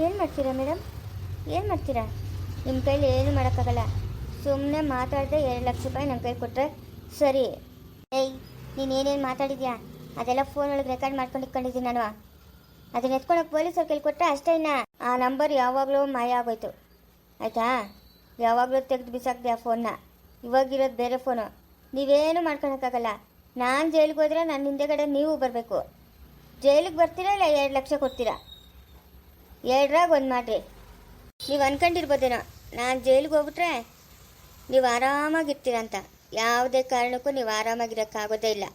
ಏನು ಮಾಡ್ತೀರಾ ಮೇಡಮ್? ಏನು ಮಾಡ್ತೀರಾ? ನಿಮ್ಮ ಕೈಲಿ ಏನು ಮಾಡೋಕ್ಕಾಗಲ್ಲ. ಸುಮ್ಮನೆ ಮಾತಾಡಿದೆ ಎರಡು ಲಕ್ಷ ರೂಪಾಯಿ ನನ್ನ ಕೈ ಕೊಟ್ಟರೆ ಸರಿ. ಏಯ್, ನೀನು ಏನೇನು ಮಾತಾಡಿದ್ಯಾ? ಅದೆಲ್ಲ ಫೋನ್ ಒಳಗೆ ರೆಕಾರ್ಡ್ ಮಾಡ್ಕೊಂಡು ಇಟ್ಕೊಂಡಿದ್ದೀನಿ ನಾನು. ಅದನ್ನ ಎತ್ಕೊಂಡು ಪೊಲೀಸರು ಕೈಲಿ ಕೊಟ್ಟರೆ ಅಷ್ಟೇ ಇನ್ನ. ಆ ನಂಬರ್ ಯಾವಾಗಲೂ ಮಾಯ ಆಗೋಯ್ತು. ಆಯಿತಾ? ಯಾವಾಗಲೂ ತೆಗೆದು ಬಿಸಾಕಿದೆ ಆ ಫೋನ್ನ ಇವಾಗಿರೋದು ಬೇರೆ ಫೋನು ನೀವೇನು ಮಾಡ್ಕೊಳಕ್ಕಾಗಲ್ಲ. ನಾನು ಜೈಲಿಗೆ ಹೋದ್ರೆ ನನ್ನ ಹಿಂದೆಗಡೆ ನೀವು ಬರಬೇಕು. ಜೈಲಿಗೆ ಬರ್ತೀರಾ ಇಲ್ಲ ಎರಡು ಲಕ್ಷ ಕೊಡ್ತೀರಾ? ಎರಡ್ರಾಗ ಒಂದು ಮಾಡ್ರಿ. ನೀವು ಅನ್ಕೊಂಡಿರ್ಬೋದೇನೋ, ನಾನು ಜೈಲಿಗೆ ಹೋಗ್ಬಿಟ್ರೆ ನೀವು ಆರಾಮಾಗಿರ್ತೀರಂತ. ಯಾವುದೇ ಕಾರಣಕ್ಕೂ ನೀವು ಆರಾಮಾಗಿರೋಕ್ಕಾಗೋದೇ ಇಲ್ಲ.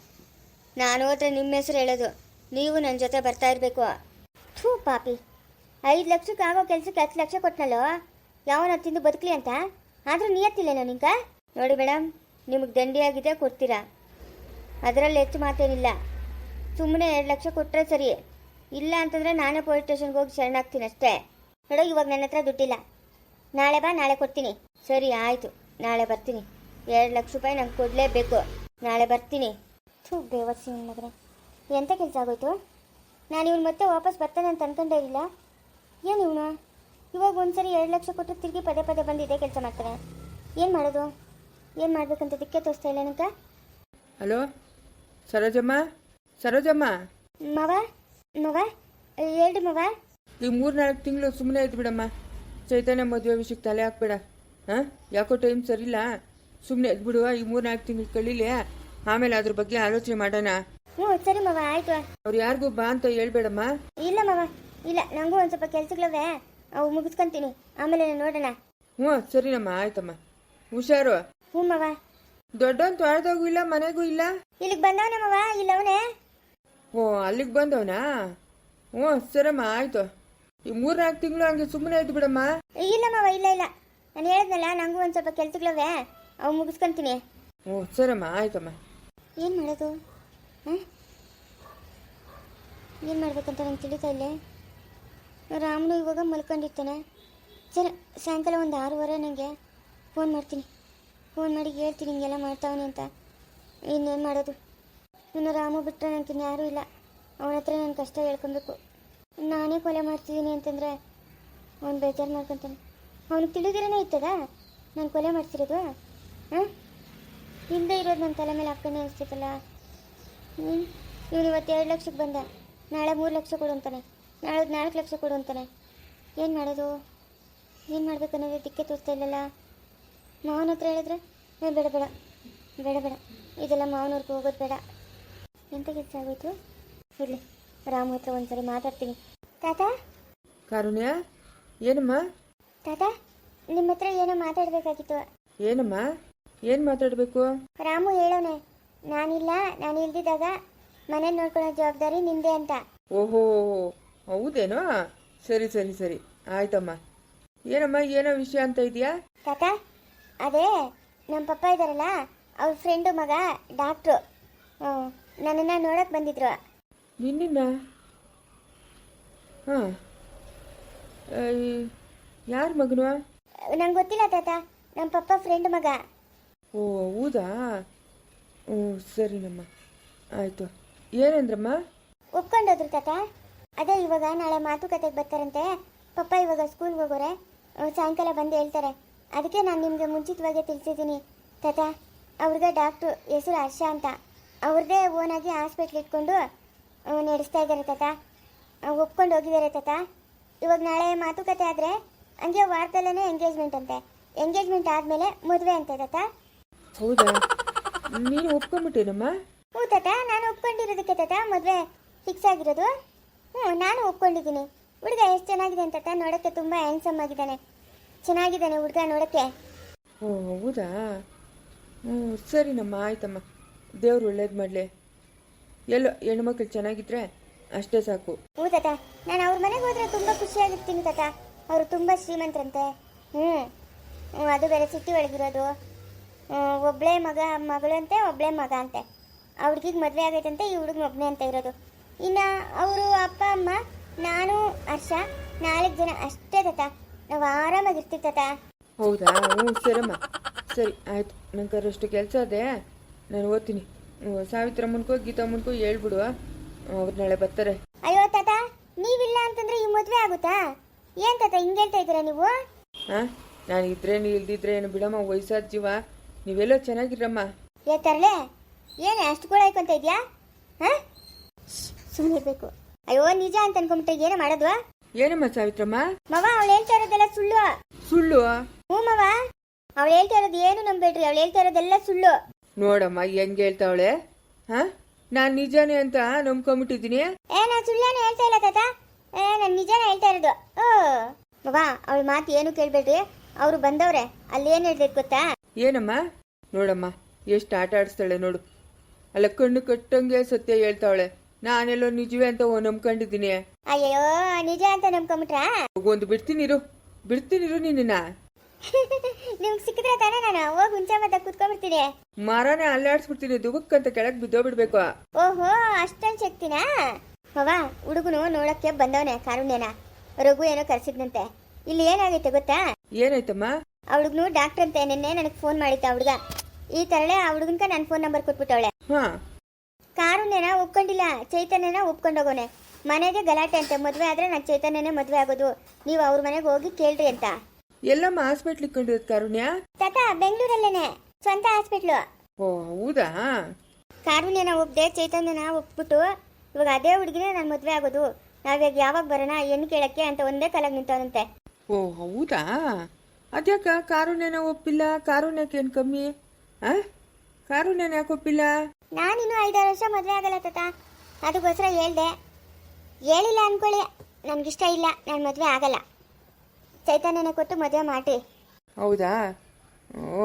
ನಾನು ಹೋದ್ರೆ ನಿಮ್ಮ ಹೆಸರು ಹೇಳೋದು, ನೀವು ನನ್ನ ಜೊತೆ ಬರ್ತಾ ಇರಬೇಕು. ಥೂ ಪಾಪಿ. ಐದು ಲಕ್ಷಕ್ಕೆ ಆಗೋ ಕೆಲಸಕ್ಕೆ ಹತ್ತು ಲಕ್ಷ ಕೊಟ್ಟನಲ್ಲೋ ಯಾವನ ತಿಂದು ಬದುಕಲಿ ಅಂತ? ಆದರೂ ನಿಯತ್ತಿಲ್ಲೇನೋ ನಿಂಗೆ? ನೋಡಿ ಮೇಡಮ್ ನಿಮಗೆ ದಂಡಿಯಾಗಿದೆ, ಕೊಡ್ತೀರಾ? ಅದರಲ್ಲಿ ಹೆಚ್ಚು ಮಾತೇನಿಲ್ಲ. ಸುಮ್ಮನೆ ಎರಡು ಲಕ್ಷ ಕೊಟ್ಟರೆ ಸರಿ. ಇಲ್ಲ ಅಂತಂದರೆ ನಾನೇ ಪೊಲೀಸ್ ಸ್ಟೇಷನ್ಗೆ ಹೋಗಿ ಶರಣಾಗ್ತೀನಿ ಅಷ್ಟೇ. ನೋಡೋ ಇವಾಗ ನನ್ನ ಹತ್ರ ದುಡ್ಡಿಲ್ಲ. ನಾಳೆ ಬಾ ನಾಳೆ ಕೊಡ್ತೀನಿ. ಸರಿ ಆಯಿತು. ನಾಳೆ ಬರ್ತೀನಿ. ಎರಡು ಲಕ್ಷ ರೂಪಾಯಿ ನಂಗೆ ಕೊಡಲೇಬೇಕು. ನಾಳೆ ಬರ್ತೀನಿ. ಥೂ ಬೇವರ್ಸಿ ನನ್ನ ಮಗನೇ. ಎಂಥ ಕೆಲಸ ಆಗೋಯ್ತು? ನಾನು ಇವನು ಮತ್ತೆ ವಾಪಸ್ ಬರ್ತಾನೆ ಅಂತ ಅನ್ಕೊಂಡೇ ಇಲ್ಲ. ಏನು ಇವನು? ಇವಾಗ ಒಂದ್ಸರಿ ಎರಡು ಲಕ್ಷ ಕೊಟ್ಟು ತಿರುಗಿ ಪದೇ ಪದೇ ಬಂದು ಇದೇ ಕೆಲಸ ಮಾಡ್ತಾನೆ. ಏನು ಮಾಡೋದು? ಏನು ಮಾಡಬೇಕಂತ ದಿಕ್ಕೆ ತೋರಿಸ್ತಾ ಇಲ್ಲ ನನಗೆ ಹಲೋ? ಸರೋಜಮ್ಮ? ಸರೋಜಮ್ಮ? ಮವ? ಮವ ಹೇಳಿ ಮಗ. ಈ ಮೂರು ನಾಲ್ಕು ತಿಂಗಳು ಸುಮ್ಮನೆ ಆಯ್ತು ಬಿಡಮ್ಮ. ಚೈತನ್ಯ ಮದುವೆ ವಿಷಯಕ್ಕೆ ತಲೆ ಹಾಕ್ಬೇಡ. ಹಾಂ? ಯಾಕೋ ಟೈಮ್ ಸರಿಲ್ಲ ಸುಮ್ಮನೆ ಎದ್ಬಿಡುವ ಈ ಮೂರು ನಾಲ್ಕು ತಿಂಗಳು ಕಳೀಲಿ. ಆಮೇಲೆ ಅದ್ರ ಬಗ್ಗೆ ಆಲೋಚನೆ ಮಾಡೋಣ. ಹ್ಞೂ ಸರಿ ಮವ ಆಯ್ತು. ಅವ್ರು ಯಾರಿಗೂ ಬಾ ಅಂತ ಹೇಳ್ಬೇಡಮ್ಮ. ಇಲ್ಲ ಮವ ಇಲ್ಲ ನಂಗೂ ಒಂದು ಸ್ವಲ್ಪ ಕೆಲ್ಸಗಳವೆ. ಅವು ಮುಗಿಸ್ಕೊಂತೀನಿ. ಆಮೇಲೆ ನೋಡೋಣ. ಹ್ಞೂ ಸರಿನಮ್ಮ ಆಯ್ತಮ್ಮ. ಹುಷಾರು. ಹ್ಞೂ ಮವ ದೊಡ್ಡವನ್ ತೊಳೆದಾಗೂ ಇಲ್ಲ ಮನೆಗೂ ಇಲ್ಲ? ಇಲ್ಲಿಗೆ ಬಂದವನೇ ಮವ ಇಲ್ಲ ಅವನೇ ಓ ಅಲ್ಲಿಗೆ ಬಂದವನಾ? ಹ್ಞೂ ಸರಮ್ಮ ಆಯ್ತು. ಈ ಮೂರು ನಾಲ್ಕು ತಿಂಗಳು ಹಂಗೆ ಸುಮ್ಮನೆ ಆಯ್ತು ಬಿಡಮ್ಮ. ಇಲ್ಲಮ್ಮ ಇಲ್ಲ ಇಲ್ಲ. ನಾನು ಹೇಳಿದ್ನಲ್ಲ ನಂಗೂ ಒಂದು ಸ್ವಲ್ಪ ಕೆಲ್ಸಗಳವೆ. ಅವು ಮುಗಿಸ್ಕೊಂತೀನಿ. ಹ್ಞೂ ಸರಮ್ಮ ಆಯ್ತಮ್ಮ. ಏನು ಮಾಡೋದು? ಹಾಂ ಏನು ಮಾಡ್ಬೇಕಂತ ನಂಗೆ ತಿಳಿತಾ ಇಲ್ಲೇ. ರಾಮನು ಇವಾಗ ಮಲ್ಕೊಂಡಿರ್ತಾನೆ. ಸರಿ ಸಾಯಂಕಾಲ ಒಂದು ಆರೂವರೆ ನನಗೆ ಫೋನ್ ಮಾಡ್ತೀನಿ. ಫೋನ್ ಮಾಡಿ ಹೇಳ್ತೀನಿ ಹಿಂಗೆಲ್ಲ ಮಾಡ್ತಾವನೆ ಅಂತ. ಇನ್ನೇನು ಮಾಡೋದು? ಇನ್ನು ರಾಮು ಬಿಟ್ಟರೆ ನನಗೆ ಇನ್ಯಾರೂ ಇಲ್ಲ. ಅವನ ಹತ್ರ ನನ್ನ ಕಷ್ಟ ಹೇಳ್ಕೊಬೇಕು. ನಾನೇ ಕೊಲೆ ಮಾಡ್ತಿದ್ದೀನಿ ಅಂತಂದರೆ ಅವ್ನು ಬೇಜಾರು ಮಾಡ್ಕೊತಾನೆ. ಅವ್ನಿಗೆ ತಿಳಿದಿರನೇ ಇತ್ತದ ನಾನು ಕೊಲೆ ಮಾಡ್ತಿರೋದು? ಹಾಂ? ಹಿಂದೆ ಇರೋದು ನನ್ನ ತಲೆ ಮೇಲೆ ಹಾಕೊಂಡೆ ಅನಿಸ್ತಿತ್ತಲ್ಲ? ಹ್ಞೂ ಇವನು ಇವತ್ತು ಎರಡು ಲಕ್ಷಕ್ಕೆ ಬಂದ. ನಾಳೆ ಮೂರು ಲಕ್ಷ ಕೊಡು ಅಂತಾನೆ. ನಾಳೆ ನಾಲ್ಕು ಲಕ್ಷ ಕೊಡು ಅಂತಾನೆ. ಏನು ಮಾಡೋದು? ಏನು ಮಾಡ್ಬೇಕನ್ನೋದು ದಿಕ್ಕೆ ತೋರಿಸ್ತಾ ಇಲ್ಲಲ್ಲ? ಮಾವನ ಹತ್ರ ಹೇಳಿದ್ರೆ ಬೇಡ ಬೇಡ. ಬೇಡ ಬೇಡ. ಇದೆಲ್ಲ ಮಾವನವ್ರಿಗೆ ಹೋಗೋದು ಬೇಡ. ಎಂತ ಕೆಲಸ ಆಗೋಯ್ತು? ಇರಲಿ ರಾಮ ಹತ್ರ ಒಂದ್ಸರಿ ಮಾತಾಡ್ತೀನಿ. ತಾತ? ಕಾರುಣ್ಯ ಏನಮ್ಮ? ತಾತ ನಿಮ್ಮ ಹತ್ರ ಏನೋ ಮಾತಾಡಬೇಕಾಗಿತ್ತು. ಏನಮ್ಮ? ಏನು ಮಾತಾಡಬೇಕು? ರಾಮು ಹೇಳೋನೆ ನಾನಿಲ್ಲ ನಾನು ಇಲ್ದಿದ್ದಾಗ ಮನೆ ನೋಡ್ಕೊಳ್ಳೋ ಜವಾಬ್ದಾರಿ ನಿಂದೆ ಅಂತ. ಓಹೋ ಹೌದೇನೋ? ಸರಿ ಸರಿ ಸರಿ ಆಯ್ತಮ್ಮ. ಏನಮ್ಮ ಏನೋ ವಿಷಯ ಅಂತ ಇದೆಯಾ? ತಾತ ಅದೇ ನಮ್ಮ ಪಪ್ಪ ಇದ್ದಾರಲ್ಲ ಅವ್ರ ಫ್ರೆಂಡು ಮಗ ಡಾಕ್ಟ್ರು ನನ್ನನ್ನು ನೋಡಕ್ಕೆ ಬಂದಿದ್ರು. ನಿನ್ನ ಹಾಂ. ಯಾರ ಮಗನು? ನಂಗೆ ಗೊತ್ತಿಲ್ಲ ತಾತ ನಮ್ಮ ಪಪ್ಪ ಫ್ರೆಂಡ್ ಮಗ. ಓ ಹೌದಾ? ಹ್ಞೂ ಸರಿನಮ್ಮ ಆಯಿತು. ಏನಂದ್ರಮ್ಮ? ಒಪ್ಕೊಂಡೋದ್ರು ತಾತ. ಅದೇ ಇವಾಗ ನಾಳೆ ಮಾತುಕತೆಗೆ ಬರ್ತಾರಂತೆ. ಪಪ್ಪ ಇವಾಗ ಸ್ಕೂಲ್ಗೆ ಹೋಗೋರೆ. ಅವ್ರು ಸಾಯಂಕಾಲ ಬಂದು ಹೇಳ್ತಾರೆ. ಅದಕ್ಕೆ ನಾನು ನಿಮಗೆ ಮುಂಚಿತವಾಗಿ ತಿಳಿಸಿದ್ದೀನಿ. ತಾತ ಅವ್ರಿಗೆ ಡಾಕ್ಟ್ರು ಹೆಸರು ಹರ್ಷ ಅಂತ. ಅವ್ರದ್ದೇ ಓನಾಗಿ ಹಾಸ್ಪಿಟ್ಲ್ ಇಟ್ಕೊಂಡು ನಡೆಸ್ತಾ ಇದ್ದಾರೆ ತಾತ. ಒಪ್ಕೊಂಡು ಹೋಗಿದ್ದಾರೆ ತಾತ. ಇವಾಗ ನಾಳೆ ಮಾತುಕತೆ ಆದರೆ ಹಂಗೆ ವಾರದಲ್ಲೇ ಎಂಗೇಜ್ಮೆಂಟ್ ಅಂತೆ. ಎಂಗೇಜ್ಮೆಂಟ್ ಆದಮೇಲೆ ಮದುವೆ ಅಂತೆ ತಾತ. ಹೌದಾ? ನೀನು ಒಪ್ಕೊಂಡ್ಬಿಟ್ಟಿರಮ್ಮ ಹ್ಞೂ ತಾತ ನಾನು ಒಪ್ಕೊಂಡಿರೋದಕ್ಕೆ ತಾತ ಮದುವೆ ಫಿಕ್ಸ್ ಆಗಿರೋದು. ಹ್ಞೂ ನಾನು ಒಪ್ಕೊಂಡಿದ್ದೀನಿ. ಹುಡುಗ ಎಷ್ಟು ಚೆನ್ನಾಗಿದೆ ಅಂತ ತಾತ ನೋಡೋಕ್ಕೆ ತುಂಬ ಹ್ಯಾಂಡ್ಸಮ್ ಆಗಿದ್ದಾನೆ. ಚೆನ್ನಾಗಿದ್ದಾನೆ ಹುಡುಗ ನೋಡೋಕ್ಕೆ. ಓ ಹೌದಾ? ಹ್ಞೂ ಸರಿನಮ್ಮ ಆಯ್ತಮ್ಮ. ದೇವ್ರು ಒಳ್ಳೇದು ಮಾಡಲಿ. ಎಲ್ಲೋ ಹೆಣ್ಮಕ್ಳು ಚೆನ್ನಾಗಿದ್ರೆ ಅಷ್ಟೇ ಸಾಕು. ಹ್ಞೂ ತಾತ ನಾನು ಅವ್ರ ಮನೆಗೆ ಹೋದ್ರೆ ತುಂಬ ಖುಷಿಯಾಗಿರ್ತೀನಿ ತಾತ. ಅವರು ತುಂಬ ಶ್ರೀಮಂತರಂತೆ. ಹ್ಞೂ ಹ್ಞೂ ಅದು ಬೇರೆ ಸಿಟಿ ಒಳಗಿರೋದು. ಒಬ್ಬಳೇ ಮಗ ಮಗಳಂತೆ ಒಬ್ಬಳೇ ಮಗ ಅಂತೆ. ಆ ಹುಡುಗಿಗೆ ಮದುವೆ ಆಗೈತಂತೆ ಈ ಹುಡುಗ ಒಬ್ಬನೇ ಅಂತ ಇರೋದು. ಇನ್ನು ಅವರು ಅಪ್ಪ ಅಮ್ಮ ನಾನು ಹರ್ಷ ನಾಲ್ಕು ಜನ ಅಷ್ಟೇ ತಾತ. ನಾವು ಆರಾಮಾಗಿರ್ತೀವಿ ತಾತ. ಹೌದಾ? ಹ್ಞೂ ಸರಮ್ಮ ಸರಿ ಆಯ್ತು. ನಂಗೆ ಅಷ್ಟು ಕೆಲಸ ಅದೇ ನಾನು ಓದ್ತೀನಿ. ಹ್ಞೂ ಗೀತಾ ಮುನ್ಕೋ ಹೇಳ್ಬಿಡು ಅವ್ರು ನಾಳೆ ಬರ್ತಾರೆ. ಅಯ್ಯೋ ತಾತ ನೀವಿಲ್ಲ ಅಂತಂದ್ರೆ ಈ ಮದುವೆ ಆಗುತ್ತಾ? ಏನ್ ತಾತ ಹಿಂಗೆ ಹೇಳ್ತಾ ಇದ್ದೀರಾ ನೀವು? ಹಾಂ ನಾನು ಇದ್ರೆ ನೀ ಇಲ್ದಿದ್ರೆ ಏನು ಬಿಡಮ್ಮ ವಯಸ್ಸಾದ ಜೀವ. ನೀವೆಲ್ಲ ಚೆನ್ನಾಗಿರಮ್ಮ. ಏ ತರಲೆ ಏನು ಅಷ್ಟು ಕೂಡ ಹಾಕೊಂತ ಇದೆಯಾ? ಹಾ? ಸುಮ್ಮನೆ ಬೇಕು ಅಯ್ಯೋ ನಿಜ ಅಂತ ಅನ್ಕೊಂಬಿಟ್ರೆ ಏನೋ ಮಾಡೋದು? ಏನಮ್ಮ ಸಾವಿತ್ರಮ್ಮ? ಮವ ಅವಳು ಹೇಳ್ತಾ ಇರೋದೆಲ್ಲ ಸುಳ್ಳು. ಸುಳ್ಳು? ಹ್ಞೂ ಮವ. ಅವಳು ಹೇಳ್ತಾ ಇರೋದು ಏನು ನಂಬೇಡ್ರಿ ಅವಳು ಹೇಳ್ತಾ ಇರೋದೆಲ್ಲ ಸುಳ್ಳು. ನೋಡಮ್ಮ ಹೆಂಗೆ ಹೇಳ್ತಾವಳೆ ಹಾ? ನಾನು ನಿಜಾನೇ ಅಂತ ನಂಬ್ಕೊಂಬಿಟ್ಟಿದ್ದೀನಿ. ಏ ನಾನು ಸುಳ್ಳೇನು ಹೇಳ್ತಾ ಇಲ್ಲ ತಾತ. ಏ ನಾನು ನಿಜಾನ ಹೇಳ್ತಾ ಇರೋದು. ಓ. ಮವ ಅವಳ ಮಾತು ಏನು ಕೇಳ್ಬೇಡ್ರಿ. ಅವ್ರು ಬಂದವ್ರೆ. ಅಲ್ಲಿ ಏನು ಹೇಳ್ಬೇಕು ಗೊತ್ತಾ? ಏನಮ್ಮ? ನೋಡಮ್ಮ ಎಷ್ಟು ಆಟ ಆಡಿಸ್ತಾಳೆ ನೋಡು. ಅಲ್ಲ ಕಣ್ಣು ಕಟ್ಟಂಗೆ ಸತ್ಯ ಹೇಳ್ತಾವಳೆ. ನಾನೆಲ್ಲೋ ನಿಜವೇ ಅಂತ ನಂಬ್ಕೊಂಡಿದ್ದೀನಿ. ಅಯ್ಯೋ ನಿಜ ಅಂತ ನಂಬ್ಕೊಂಬಿಟ್ರಾ? ಒಂದು ಬಿಡ್ತೀನಿರು ಬಿಡ್ತೀನಿರು ನಿನ್ನ ನಿಮ್ಗೆ ಸಿಕ್ಕಿದ್ರೆ ತಾನೇ ನಾನು? ಹೋಗಿ ಹುಂಚೆ ಮತ್ತೆ ಕುತ್ಕೊಂಡ್ಬಿಡ್ತೀನಿ. ಮರನೇ ಅಲ್ಲಾಡ್ಸ್ಬಿಡ್ತೀನಿ. ದುಬಕ್ಕಂತ ಕೆಳಗ್ ಬಿದ್ದೋಗ್ಬಿಡ್ಬೇಕು ಓಹೋ ಅಷ್ಟೊಂದು ಶಕ್ತಿನಾ? ಮವ ಹುಡುಗನು ನೋಡಕ್ಕೆ ಬಂದವನೆ ಕಾರುಣ್ಯನ. ರಘು ಏನೋ ಕರೆಸಿದ್ನಂತೆ. ಇಲ್ಲಿ ಏನಾಗೈತೆ ಗೊತ್ತಾ? ಏನಾಯ್ತಮ್ಮ? ಆ ಹುಡುಗನು ಡಾಕ್ಟರ್ ಅಂತೆ. ನಿನ್ನೆ ನನಗೆ ಫೋನ್ ಮಾಡಿದ್ದ ಆ ಹುಡುಗ. ಈ ತರಳೆ ಆ ಹುಡುಗನ್ಕ ನನ್ನ ಫೋನ್ ನಂಬರ್ ಕೊಟ್ಬಿಟ್ಟವಳೆ. ಹಾ. ಕಾರುಣ್ಯನ ಒಪ್ಕೊಂಡಿಲ್ಲ. ಚೈತನ್ಯನ ಒಪ್ಕೊಂಡೋಗೋನೆ ಮನೆಗೆ ಗಲಾಟೆ ಅಂತೆ. ಮದುವೆ ಆದ್ರೆ ನಾನು ಚೈತನ್ಯನೇ ಮದುವೆ ಆಗೋದು. ನೀವು ಅವ್ರ ಮನೆಗೆ ಹೋಗಿ ಕೇಳ್ರಿ ಅಂತ. ಎಲ್ಲಮ್ಮ ಹಾಸ್ಪಿಟ್ಲ್ ಇಕ್ಕೊಂಡಿರೋದು ಕಾರುಣ್ಯ? ತಾತ ಬೆಂಗಳೂರಲ್ಲೇನೆ. ಸ್ವಂತ ಹಾಸ್ಪಿಟ್ಲು ಓ ಹೌದಾ? ಕಾರುಣ್ಯನ ಒಪ್ದೆ ಚೈತನ್ಯನ ಒಪ್ಬಿಟ್ಟು ಇವಾಗ ಅದೇ ಹುಡುಗಿನೇ ನನ್ನ ಮದುವೆ ಆಗೋದು. ನಾವ್ಯಾಗ ಯಾವಾಗ ಬರೋಣ ಹೆಣ್ಣು ಕೇಳಕ್ಕೆ ಅಂತ ಒಂದೇ ಕಾಲಾಗ ನಿಂತವನಂತೆ. ಓ ಹೌದಾ? ಅದ್ಯಾಕ ಕಾರುಣ್ಯನ ಒಪ್ಪಿಲ್ಲ? ಕಾರುಣ್ಯಕ್ಕೆ ಏನು ಕಮ್ಮಿ? ಆ? ಕಾರುಣ್ಯನ ಯಾಕೆ ಒಪ್ಪಿಲ್ಲ? ನಾನಿನ್ನು ಐದಾರು ವರ್ಷ ಮದುವೆ ಆಗಲ್ಲ ತಾತ. ಅದಕ್ಕೋಸ್ಕರ ಹೇಳ್ದೆ. ಹೇಳಿಲ್ಲ ಅನ್ಕೊಳ್ಳಿ. ನನಗಿಷ್ಟ ಇಲ್ಲ. ನಾನು ಮದುವೆ ಆಗಲ್ಲ. ಚೈತನ್ಯನ ಕೊಟ್ಟು ಮದುವೆ ಮಾಡಿ ಹೌದಾ?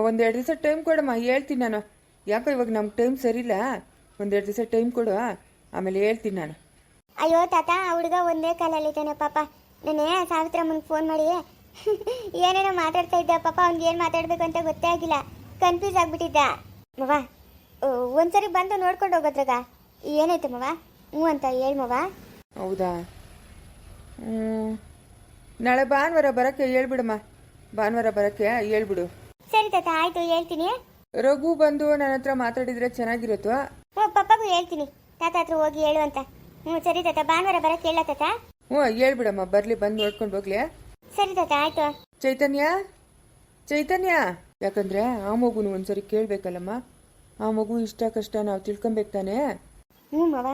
ಒಂದೆರಡು ದಿವಸ ಟೈಮ್ ಕೊಡಮ್ಮ ಹೇಳ್ತೀನಿ ನಾನು. ಯಾಕೋ ಇವಾಗ ನಮ್ಮ ಟೈಮ್ ಸರಿಯಿಲ್ಲ? ಒಂದೆರಡು ದಿವಸ ಟೈಮ್ ಕೊಡು ಆಮೇಲೆ ಹೇಳ್ತೀನಿ ನಾನು. ಅಯ್ಯೋ ತಾತ ಆ ಹುಡುಗ ಒಂದೇ ಕಾಲಲ್ಲಿ ಇದ್ದಾನೆ ಪಾಪ. ನಾನೇ ಸಾವಿತ್ರಮ್ಮನಿಗೆ ಫೋನ್ ಮಾಡಿ ಏನೇನೋ ಮಾತಾಡ್ತಾ ಇದ್ದ ಪಾಪ ಅವ್ನಿಗೆ ಏನು ಮಾತಾಡ್ಬೇಕು ಅಂತ ಗೊತ್ತೇ ಆಗಿಲ್ಲ. ಕನ್ಫ್ಯೂಸ್ ಆಗ್ಬಿಟ್ಟಿದ್ದ. ಮವ ಓ, ಒಂದ್ಸರಿ ಬಂದು ನೋಡ್ಕೊಂಡು ಹೋಗೋದ್ರಾಗ? ಏನಾಯ್ತು ಮವ ಹ್ಞೂ ಅಂತ ಹೇಳ್ಮವ ಹೌದಾ? ಹ್ಮ್. ನಾಳೆ ಭಾನುವಾರ ಬರಕ್ಕೆ ಹೇಳ್ಬಿಡಮ್ಮ. ಭಾನುವಾರ ಬರೋಕ್ಕೆ ಹೇಳ್ಬಿಡು. ಸರಿ ತಾತ ಆಯ್ತು ಹೇಳ್ತೀನಿ. ರಘು ಬಂದು ನನ್ನ ಹತ್ರ ಮಾತಾಡಿದ್ರೆ ಚೆನ್ನಾಗಿರುತ್ತೋ? ಹ್ಞೂ ಪಪ್ಪಗೂ ಹೇಳ್ತೀನಿ. ತಾತ ಹತ್ರ ಹೋಗಿ ಹೇಳು ಅಂತ. ಹ್ಞೂ ಸರಿ ತಾತ ಭಾನುವಾರ ಬರಕ್ಕೆ ಹೇಳ ತಾತ. ಹ್ಞೂ ಹೇಳ್ಬಿಡಮ್ಮ ಬರಲಿ ಬಂದು ನೋಡ್ಕೊಂಡು ಹೋಗ್ಲಿ. ಸರಿ ತಾತ ಆಯ್ತು. ಚೈತನ್ಯ? ಚೈತನ್ಯ? ಯಾಕಂದ್ರೆ ಆ ಮಗುನು ಒಂದ್ಸರಿ ಕೇಳ್ಬೇಕಲ್ಲಮ್ಮ. ಆ ಮಗು ಇಷ್ಟ ಕಷ್ಟ ನಾವು ತಿಳ್ಕೊಬೇಕು ತಾನೇ? ಹ್ಞೂ ಅವ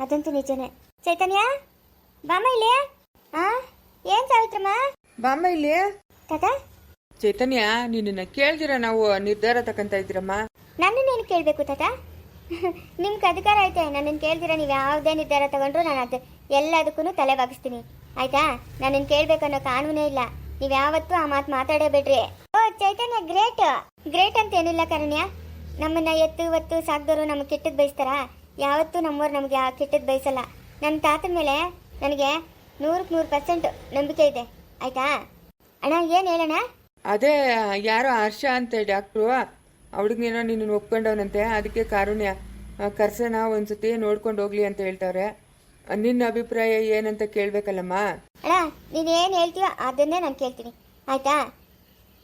ಅದಂತೂ ನಿಜನೇ. ಚೈತನ್ಯ? ಬಾಮ ಇಲ್ಲಿ ಆ? ಏನ್ ಸಾವಿತ್ರಮ್ಮ? ಬಾಮ್ಮ ಇಲ್ಲಿ? ತಾತ? ಚೈತನ್ಯ ನಿನ್ನನ್ನ ಕೇಳ್ದಿರ ನಾವು ನಿರ್ಧಾರ ತಕಂತ ಇದ್ದೀರಮ್ಮ. ಏನ್ ಕೇಳಬೇಕು ತಾತ? ನಿಮ್ಗೆ ಅಧಿಕಾರ ಐತೆ ನನ್ನನ್ನು ಕೇಳ್ದಿರ ನೀವು ಯಾವುದೇ ನಿರ್ಧಾರ ತಗೊಂಡ್ರು ನಾನು ಅದು ಎಲ್ಲದಕ್ಕೂ ತಲೆ ಬಾಗಿಸ್ತೀನಿ. ಆಯ್ತಾ? ನನ್ನನ್ನು ಕೇಳ್ಬೇಕು ಅನ್ನೋ ಕಾನೂನೇ ಇಲ್ಲ. ನೀವು ಯಾವತ್ತೂ ಆ ಮಾತು ಮಾತಾಡೇಬೇಡ್ರಿ. ಓ ಚೈತನ್ಯ ಗ್ರೇಟ್. ಗ್ರೇಟ್ ಅಂತ ಏನಿಲ್ಲ ಕರಣ್ಯ. ನಮ್ಮನ್ನ ಎತ್ತು ಒತ್ತು ಸಾಕ್ದವರು ನಮಗೆ ಕೆಟ್ಟದ್ದು ಬಯಸ್ತಾರ? ಯಾವತ್ತೂ ನಮ್ಮವ್ರು ನಮಗೆ ಕೆಟ್ಟದ್ದು ಬಯಸಲ್ಲ. ನನ್ನ ತಾತ ಮೇಲೆ ನನಗೆ ನೂರಕ್ಕೆ ನೂರು ಪರ್ಸೆಂಟ್ ನಂಬಿಕೆ ಇದೆ. ಆಯ್ತಾ? ಅಣ್ಣ ಏನು ಹೇಳೋಣ ಅದೇ ಯಾರೋ ಹರ್ಷ ಅಂತೆ ಡಾಕ್ಟ್ರು. ಅವಳಿಗೇನೋ ನಿನ್ನ ಒಪ್ಕೊಂಡವನಂತೆ. ಅದಕ್ಕೆ ಕಾರುಣ್ಯ ಕರ್ಸಣ ಒಂದ್ಸತಿ ನೋಡ್ಕೊಂಡು ಹೋಗ್ಲಿ ಅಂತ ಹೇಳ್ತಾವ್ರೆ. ನಿನ್ನ ಅಭಿಪ್ರಾಯ ಏನಂತ ಕೇಳ್ಬೇಕಲ್ಲಮ್ಮ? ಅಣ್ಣ ನೀನು ಏನು ಹೇಳ್ತೀಯೋ ಅದನ್ನೇ ನಾನು ಕೇಳ್ತೀನಿ. ಆಯ್ತಾ?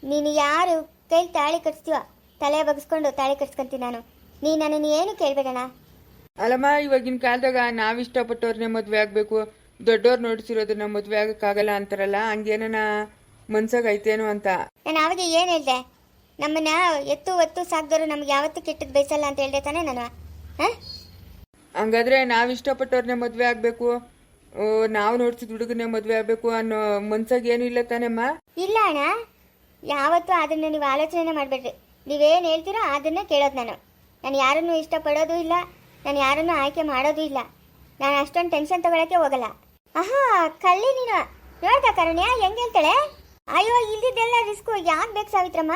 ನೀನು ಯಾರು ಕೈಲಿ ತಾಳಿ ಕಟ್ಸ್ತೀವ ತಲೆ ಬಗ್ಸ್ಕೊಂಡು ತಾಳಿ ಕಟ್ಸ್ಕೊಂತೀನಿ ನಾನು. ನೀನು ನನ್ನನ್ನು ಏನು ಕೇಳಬೇಡಣ್ಣ? ಅಲ್ಲಮ್ಮ ಇವಾಗಿನ ಕಾಲದಾಗ ನಾವು ಇಷ್ಟಪಟ್ಟವ್ರನ್ನೇ ಮದುವೆ ಆಗಬೇಕು. ದೊಡ್ಡವ್ರು ನೋಡ್ತಿರೋದನ್ನ ಮದುವೆ ಆಗಕ್ಕಾಗಲ್ಲ ಅಂತಾರಲ್ಲ ಹಂಗೇನ ಮನ್ಸಾಗ ಐತೇನೋ ಅಂತ. ನಾನು ಅವಾಗ ಏನು ಹೇಳ್ದೆ? ನಮ್ಮನ್ನ ಎತ್ತು ಒತ್ತು ಸಾಕ್ದವರು ನಮ್ಗೆ ಯಾವತ್ತೂ ಕೆಟ್ಟದ್ದು ಬಯಸಲ್ಲ ಅಂತ ಹೇಳ್ದೆ ತಾನೇ ನಾನು. ಹಾಂ? ಹಂಗಾದ್ರೆ ನಾವು ಇಷ್ಟಪಟ್ಟವ್ರನ್ನೇ ಮದುವೆ ಆಗಬೇಕು. ನಾವು ನೋಡ್ಸಿದ ಹುಡುಗನ ಮದುವೆ ಆಗಬೇಕು ಅನ್ನೋ ಮನ್ಸಾಗ ಏನು ಇಲ್ಲ ತಾನೇಮ್ಮ? ಇಲ್ಲ ಅಣ್ಣ. ಯಾವತ್ತೂ ಅದನ್ನ ನೀವು ಆಲೋಚನೆ ಮಾಡಬೇಡ್ರಿ. ನೀವೇನು ಹೇಳ್ತೀರೋ ಅದನ್ನ ಕೇಳೋದು ನಾನು. ನಾನು ಯಾರನ್ನು ಇಷ್ಟಪಡೋದು ಇಲ್ಲ ನಾನು ಯಾರನ್ನು ಆಯ್ಕೆ ಮಾಡೋದು ಇಲ್ಲ. ನಾನು ಅಷ್ಟೊಂದು ಟೆನ್ಷನ್ ತಗೊಳಕ್ಕೆ ಹೋಗಲ್ಲ. ಆಹಾ, ಕಳ್ಳಿ ನೀನು. ನೋಡ್ತಾ ಕರುಣ್ಯ ಹೆಂಗೆ ಹೇಳ್ತಾಳೆ? ಅಯ್ಯೋ, ಇಲ್ದಿದ್ದೆಲ್ಲ ರಿಸ್ಕು. ಯಾಕೆ ಬೇಕು ಸಾವಿತ್ರಮ್ಮ?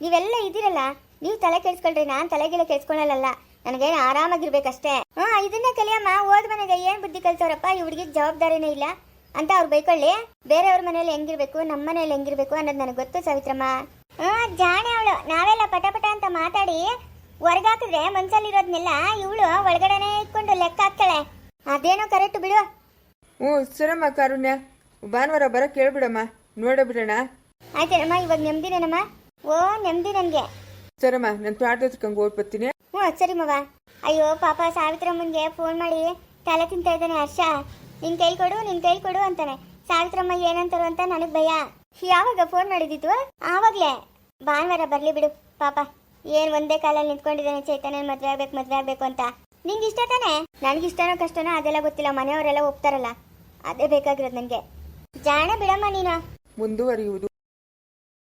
ನೀವೆಲ್ಲ ಇದ್ದೀರಲ್ಲ. ನೀವು ತಲೆ ಕೆಡ್ಸ್ಕೊಳ್ರಿ, ನಾನು ತಲೆಗೆಲ್ಲ ಕೆಡ್ಸ್ಕೊಳಲ್ಲ ನನಗೇನು ಆರಾಮಾಗಿರ್ಬೇಕಷ್ಟೇ. ಹಾ, ಇದನ್ನೇ ಕಲಿಯಮ್ಮ. ಓದ್ ಮನೆಗೆ ಏನು ಬುದ್ಧಿ ಕಲಿಸೋರಪ್ಪ? ಈ ಹುಡುಗಿಗೆ ಜವಾಬ್ದಾರಿನೇ ಇಲ್ಲ. ಅಂತ ಅವ್ರು ಬೈಕೊಳ್ಳಿ. ಬೇರೆಯವ್ರ ಮನೇಲಿ ಹೆಂಗಿರ್ಬೇಕು ನಮ್ಮ ಮನೇಲಿ ಹೆಂಗಿರ್ಬೇಕು ಅನ್ನೋದು ನನಗೆ ಗೊತ್ತು ಸಾವಿತ್ರಮ್ಮ. ಹಾ, ಜಾಣೆ ಅವಳು. ನಾವೆಲ್ಲ ಪಟ ಪಟ ಅಂತ ಮಾತಾಡಿ ಹೊರಗಾಕಿದ್ರೆ ಮನ್ಸಲ್ಲಿರೋದ್ನೆಲ್ಲ ಇವಳು ಒಳಗಡೆನೇ ಇಟ್ಕೊಂಡು ಲೆಕ್ಕ ಹಾಕ್ತಾಳೆ. ಅದೇನೋ ಕರೆಕ್ಟ್ ಬಿಡು. ಹ್ಞೂ ಸರಮ್ಮ ಕಾರುಣ್ಯ. ಭಾನುವಾರ ಬರ ಕೇಳ್ಬಿಡಮ್ಮ ನೋಡ ಬಿಡೋಣ ಆಯ್ತೇನಮ್ಮ ಇವಾಗ ನೆಮ್ಮದಿನೇನಮ್ಮ ಓ ನೆಮ್ಮದಿ ನನಗೆ. ಸರಮ್ಮ ನಾನು ತೋಟದ ಹತ್ರಕ್ಕೆ ಬರ್ತೀನಿ. ಹ್ಞೂ ಸರಿ ಮವ. ಅಯ್ಯೋ ಪಾಪ ಸಾವಿತ್ರಮ್ಮನಿಗೆ ಫೋನ್ ಮಾಡಿ ತಲೆ ತಿಂತಾ ಇದ್ದಾನೆ ಹರ್ಷ. ನಿನ್ ಕೈಲಿ ಕೊಡು ನಿನ್ ಕೈಲಿ ಕೊಡು ಅಂತಾನೆ. ಸಾವಿತ್ರಮ್ಮ ಏನಂತಾರು ಅಂತ ನನಗೆ ಭಯ. ಯಾವಾಗ ಫೋನ್ ಮಾಡಿದಿತ್ತು ಆವಾಗಲೇ. ಭಾನುವಾರ ಬರ್ಲಿ ಬಿಡು ಪಾಪ. ಏನ್ ಒಂದೇ ಕಾಲಲ್ಲಿ ನಿಂತ್ಕೊಂಡಿದ್ದಾನೆ ಚೈತನ್ಯ ಮದ್ವೆ ಆಗ್ಬೇಕು ಮದ್ವೆ ಆಗ್ಬೇಕು ಅಂತ. ನಿಂಗೆ ಇಷ್ಟ ತಾನೆ? ನನಗೆ ಇಷ್ಟನೋ ಕಷ್ಟನೋ ಅದೆಲ್ಲ ಗೊತ್ತಿಲ್ಲ ಮನೆಯವರೆಲ್ಲ ಒಪ್ತಾರಲ್ಲ. ಅದೇ ಬೇಕಾಗಿರೋದು ನನಗೆ ಜಾಣ ಬಿಡಮ್ಮ ನೀನು. ಮುಂದುವರಿಯುವುದು.